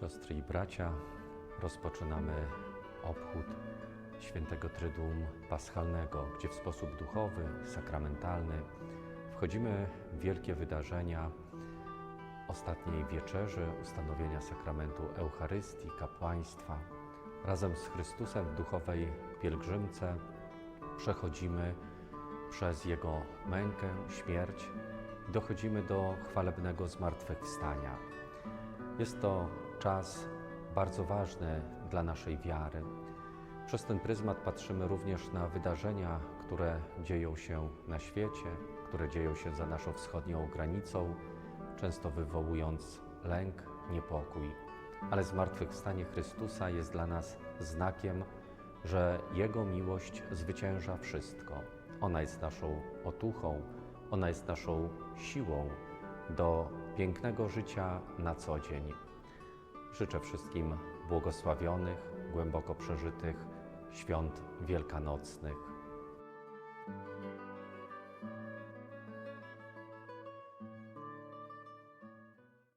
Siostry i bracia, rozpoczynamy obchód świętego Tryduum Paschalnego, gdzie w sposób duchowy, sakramentalny wchodzimy w wielkie wydarzenia ostatniej wieczerzy, ustanowienia sakramentu Eucharystii, kapłaństwa. Razem z Chrystusem w duchowej pielgrzymce przechodzimy przez Jego mękę, śmierć dochodzimy do chwalebnego zmartwychwstania. Jest to czas bardzo ważny dla naszej wiary. Przez ten pryzmat patrzymy również na wydarzenia, które dzieją się na świecie, które dzieją się za naszą wschodnią granicą, często wywołując lęk, niepokój. Ale zmartwychwstanie Chrystusa jest dla nas znakiem, że Jego miłość zwycięża wszystko. Ona jest naszą otuchą, ona jest naszą siłą do pięknego życia na co dzień. Życzę wszystkim błogosławionych, głęboko przeżytych świąt wielkanocnych.